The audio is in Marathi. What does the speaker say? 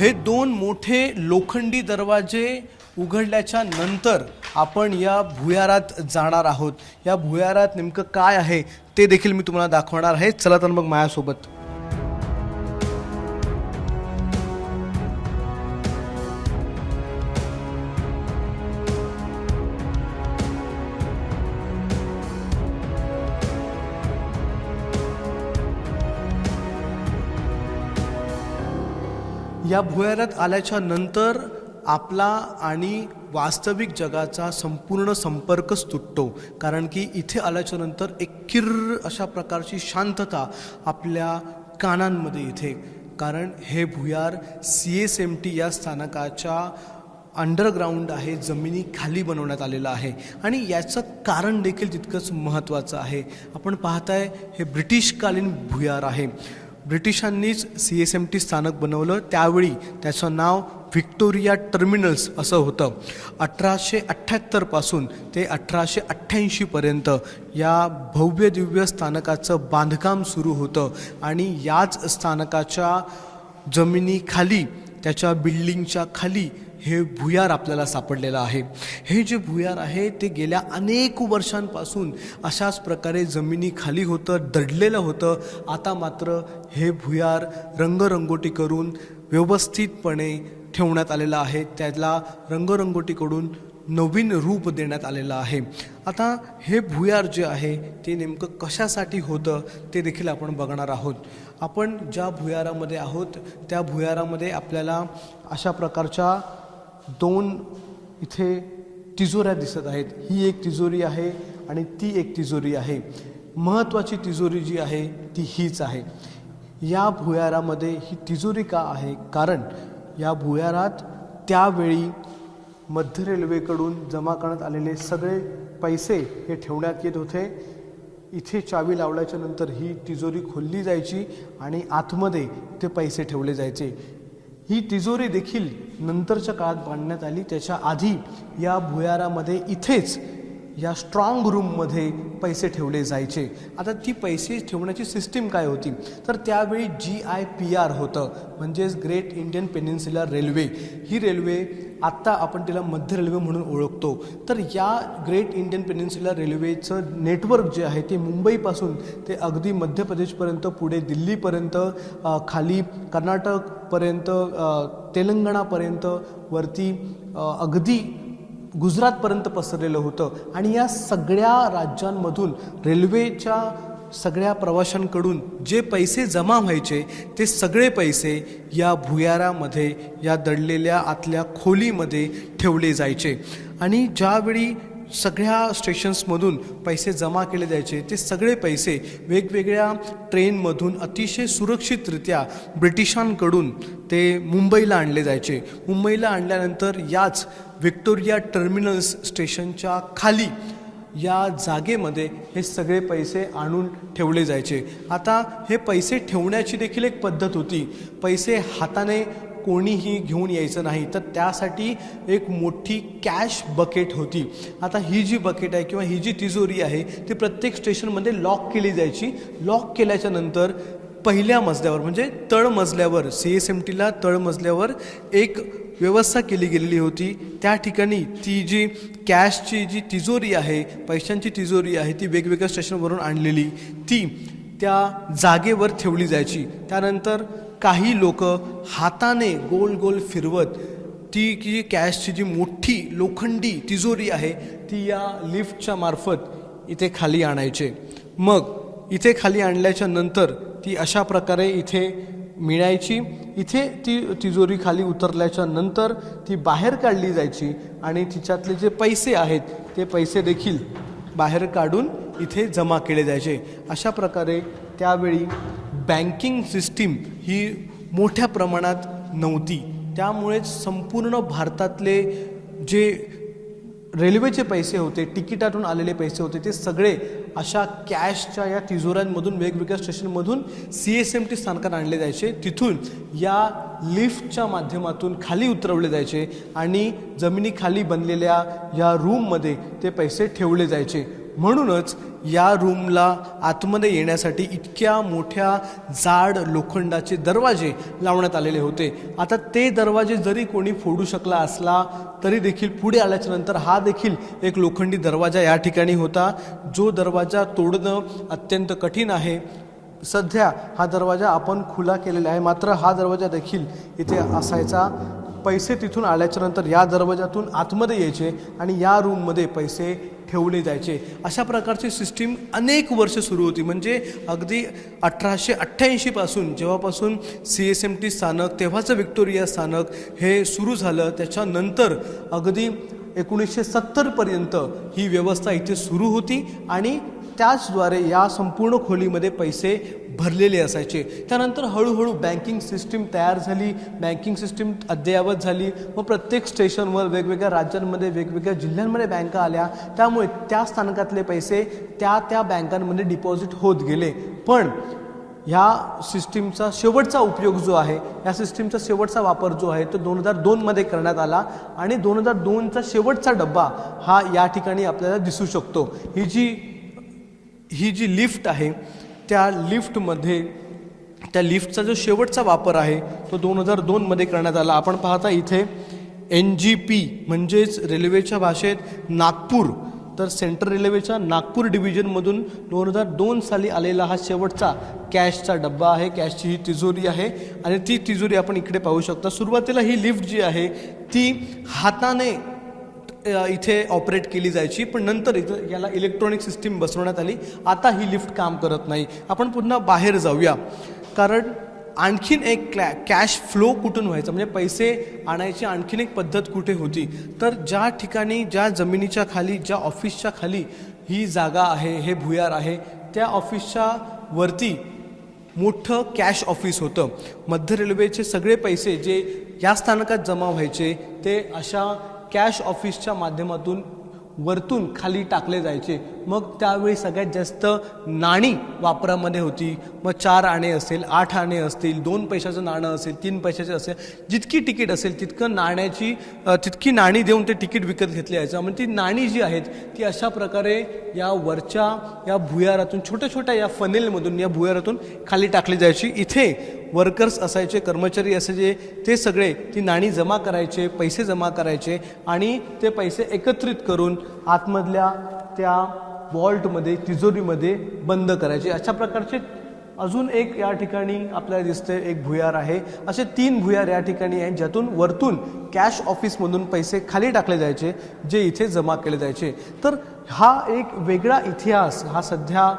हे दोन मोठे लोखंडी दरवाजे उघडल्याच्या नंतर आपण या भुयारात जाणार आहोत. या भुयारात नेमकं काय आहे ते देखील मी तुम्हाला दाखवणार आहे. चला तर मग माझ्यासोबत. या भुयारात आल्याच्यानंतर आपला आणि वास्तविक जगाचा संपूर्ण संपर्कच तुटतो. कारण की इथे आल्याच्यानंतर एक किर्र अशा प्रकारची शांतता आपल्या कानांमध्ये इथे कारण हे भुयार सी एस एम टी या स्थानकाच्या अंडरग्राऊंड आहे जमिनी खाली बनवण्यात आलेलं आहे. आणि याचं कारण देखील तितकंच महत्त्वाचं आहे. आपण पाहताय हे ब्रिटिशकालीन भुयार आहे. ब्रिटिशांनीच सी एस एम टी स्थानक बनवलं. त्यावेळी त्याचं नाव व्हिक्टोरिया टर्मिनल्स असं होतं. अठराशे अठ्ठ्याहत्तरपासून ते अठराशे अठ्ठ्याऐंशीपर्यंत या भव्य दिव्य स्थानकाचं बांधकाम सुरू होतं आणि याच स्थानकाच्या जमिनीखाली त्याच्या बिल्डिंगच्या खाली हे भुयार आपल्याला सापडलेलं आहे. हे जे भुयार आहे ते गेल्या अनेक वर्षांपासून अशाच प्रकारे जमिनीखाली होतं दडलेलं होतं. आता मात्र हे भुयार रंगरंगोटी करून व्यवस्थितपणे ठेवण्यात आलेलं आहे. त्याला रंगरंगोटीकडून नवीन रूप देण्यात आलेलं आहे. आता हे भुयार जे आहे ते नेमकं कशासाठी होतं ते देखील आपण बघणार आहोत. आपण ज्या भुयारामध्ये आहोत त्या भुयारामध्ये आपल्याला अशा प्रकारच्या दोन इथे तिजोऱ्या दिसत आहेत. ही एक तिजोरी आहे आणि ती एक तिजोरी आहे. महत्त्वाची तिजोरी जी आहे ती हीच आहे. या भुयारामध्ये ही तिजोरी का आहे? कारण या भुयारात त्यावेळी मध्य रेल्वेकडून जमा करण्यात आलेले सगळे पैसे हे ठेवण्यात येत होते. इथे चावी लावल्याच्या नंतर ही तिजोरी खोलली जायची आणि आतमध्ये ते पैसे ठेवले जायचे. ही तिजोरी देखील नंतरच्या काळात बांधण्यात आली. त्याच्या आधी या भुयारामध्ये इथेच या स्ट्रॉंग रूममध्ये पैसे ठेवले जायचे. आता ती पैसे ठेवण्याची सिस्टीम काय होती? तर त्यावेळी जी आय पी आर होतं म्हणजेच ग्रेट इंडियन पेनिन्सुलर रेल्वे ही रेल्वे आत्ता आपण तिला मध्य रेल्वे म्हणून ओळखतो. तर या ग्रेट इंडियन पेनिन्सुलर रेल्वेचं नेटवर्क जे आहे ते मुंबईपासून ते अगदी मध्य प्रदेशपर्यंत पुढे दिल्लीपर्यंत खाली कर्नाटकपर्यंत तेलंगणापर्यंत वरती अगदी गुजरातपर्यंत पसरलेलं होतं. आणि या सगळ्या राज्यांमधून रेल्वेच्या सगळ्या प्रवाशांकडून जे पैसे जमा व्हायचे ते सगळे पैसे या भुयारामध्ये या दडलेल्या आतल्या खोलीमध्ये ठेवले जायचे. आणि ज्यावेळी सगळ्या स्टेशन्समधून पैसे जमा केले जायचे. ते सगळे पैसे वेगवेगळ्या ट्रेनमधून अतिशय सुरक्षितरित्या ब्रिटिशांकडून ते मुंबईला आणले जायचे. मुंबईला आणल्यानंतर याच व्हिक्टोरिया टर्मिनल्स स्टेशनच्या खाली या जागेमध्ये हे सगळे पैसे आणून ठेवले जायचे. आता हे पैसे ठेवण्याची देखील एक पद्धत होती. पैसे हाताने कोणीही घेऊन यायचं नाही. तर त्यासाठी एक मोठी कॅश बकेट होती. आता ही जी बकेट आहे किंवा ही जी तिजोरी आहे ती प्रत्येक स्टेशनमध्ये लॉक केली जायची. लॉक केल्याच्यानंतर पहिल्या मजल्यावर म्हणजे तळ मजल्यावर सी एस एम टीला तळ मजल्यावर एक व्यवस्था केली गेलेली होती. त्या ठिकाणी ती जी कॅशची जी तिजोरी आहे पैशांची तिजोरी आहे ती वेगवेगळ्या स्टेशनवरून आणलेली. ती त्या जागेवर ठेवली जायची. त्यानंतर काही लोक हाताने गोल गोल फिरवत ती की जी कॅशची जी मोठी लोखंडी तिजोरी आहे ती या लिफ्टच्या मार्फत इथे खाली आणायचे. मग इथे खाली आणल्याच्या नंतर ती अशा प्रकारे इथे मिळायची. इथे ती तिजोरी खाली उतरल्याच्या नंतर ती बाहेर काढली जायची आणि तिच्यातले जे पैसे आहेत ते पैसे देखील बाहेर काढून इथे जमा केले जायचे. अशा प्रकारे त्यावेळी बँकिंग सिस्टीम ही मोठ्या प्रमाणात नव्हती. त्यामुळेच संपूर्ण भारतातले जे रेल्वेचे पैसे होते तिकिटातून आलेले पैसे होते ते सगळे अशा कॅशच्या या तिजोऱ्यांमधून वेगवेगळ्या स्टेशनमधून सी एस एम टी स्थानकात आणले जायचे. तिथून या लिफ्टच्या माध्यमातून खाली उतरवले जायचे आणि जमिनीखाली बनलेल्या या रूममध्ये ते पैसे ठेवले जायचे. म्हणूनच या रूमला आतमध्ये येण्यासाठी इतक्या मोठ्या जाड लोखंडाचे दरवाजे लावण्यात आलेले होते. आता ते दरवाजे जरी कोणी फोडू शकला असला तरी देखील पुढे आल्याच्यानंतर हा देखील एक लोखंडी दरवाजा या ठिकाणी होता. जो दरवाजा तोडणं अत्यंत कठीण आहे. सध्या हा दरवाजा आपण खुला केलेला आहे. मात्र हा दरवाजा देखील इथे असायचा. पैसे तिथून आल्याच्यानंतर या दरवाजातून आतमध्ये यायचे आणि या रूममध्ये पैसे ठेवले जायचे. अशा प्रकारची सिस्टीम अनेक वर्ष सुरू होती. म्हणजे अगदी अठराशे अठ्ठ्याऐंशीपासून जेव्हापासून सी एस एम टी स्थानक तेव्हाचं विक्टोरिया स्थानक हे सुरू झालं. त्याच्यानंतर अगदी एकोणीसशे सत्तरपर्यंत ही व्यवस्था इथे सुरू होती आणि त्याचद्वारे या संपूर्ण खोलीमध्ये पैसे भरलेले असायचे. त्यानंतर हळूहळू बँकिंग सिस्टीम तयार झाली बँकिंग सिस्टीम अद्ययावत झाली. व प्रत्येक स्टेशनवर वेगवेगळ्या राज्यांमध्ये वेगवेगळ्या जिल्ह्यांमध्ये बँका आल्या. त्यामुळे त्या स्थानकातले पैसे त्या त्या बँकांमध्ये डिपॉझिट होत गेले. पण ह्या सिस्टीमचा शेवटचा उपयोग जो आहे या सिस्टीमचा शेवटचा वापर जो आहे तो दोन हजार दोनमध्ये करण्यात आला. आणि दोन हजार दोनचा शेवटचा डब्बा हा या ठिकाणी आपल्याला दिसू शकतो. ही जी ही जी लिफ्ट आहे त्या लिफ्टमध्ये त्या लिफ्टचा जो शेवटचा वापर आहे तो दोन हजार दोनमध्ये करण्यात आला. आपण पाहता इथे एन जी पी म्हणजेच रेल्वेच्या भाषेत नागपूर. तर सेंट्रल रेल्वेच्या नागपूर डिव्हिजनमधून दोन हजार दोन साली आलेला हा शेवटचा कॅशचा डब्बा आहे. कॅशची ही तिजोरी आहे आणि ती तिजोरी आपण इकडे पाहू शकता. सुरुवातीला ही लिफ्ट जी आहे ती हाताने इथे ऑपरेट केली जायची पण नंतर इथं याला इलेक्ट्रॉनिक सिस्टीम बसवण्यात आली. आता ही लिफ्ट काम करत नाही. आपण पुन्हा बाहेर जाऊया. कारण आणखीन एक क्लॅ कॅश फ्लो कुठून व्हायचा? म्हणजे पैसे आणायची आणखीन एक पद्धत कुठे होती? तर ज्या ठिकाणी ज्या जमिनीच्या खाली ज्या ऑफिसच्या खाली ही जागा आहे हे भुयार आहे त्या ऑफिसच्या वरती मोठं कॅश ऑफिस होतं. मध्य रेल्वेचे सगळे पैसे जे या स्थानकात जमा व्हायचे ते अशा कॅश ऑफिसच्या माध्यमातून वरतून खाली टाकले जायचे. मग त्यावेळी सगळ्यात जास्त नाणी वापरामध्ये होती. मग चार आणे असेल आठ आणे असतील दोन पैशाचं नाणं असेल तीन पैशाचं असेल जितकी तिकीट असेल तितकं नाण्याची तितकी नाणी देऊन ते तिकीट विकत घेतले जायचं. म्हणजे ती नाणी जी आहेत ती अशा प्रकारे या वरच्या या भुयारातून छोट्या छोट्या या फनेलमधून या भुयारातून खाली टाकली जायची. इथे वर्कर्स असायचे कर्मचारी असायचे ते सगळे ती नाणी जमा करायचे पैसे जमा करायचे आणि ते पैसे एकत्रित करून आतमधल्या त्या वॉल्टमध्ये तिजोरीमध्ये बंद करायचे. अशा प्रकारचे अजून एक या ठिकाणी आपल्याला दिसते एक भुयार आहे. असे तीन भुयार या ठिकाणी आहेत ज्यातून वरतून कॅश ऑफिसमधून पैसे खाली टाकले जायचे जे इथे जमा केले जायचे. तर हा एक वेगळा इतिहास हा सध्या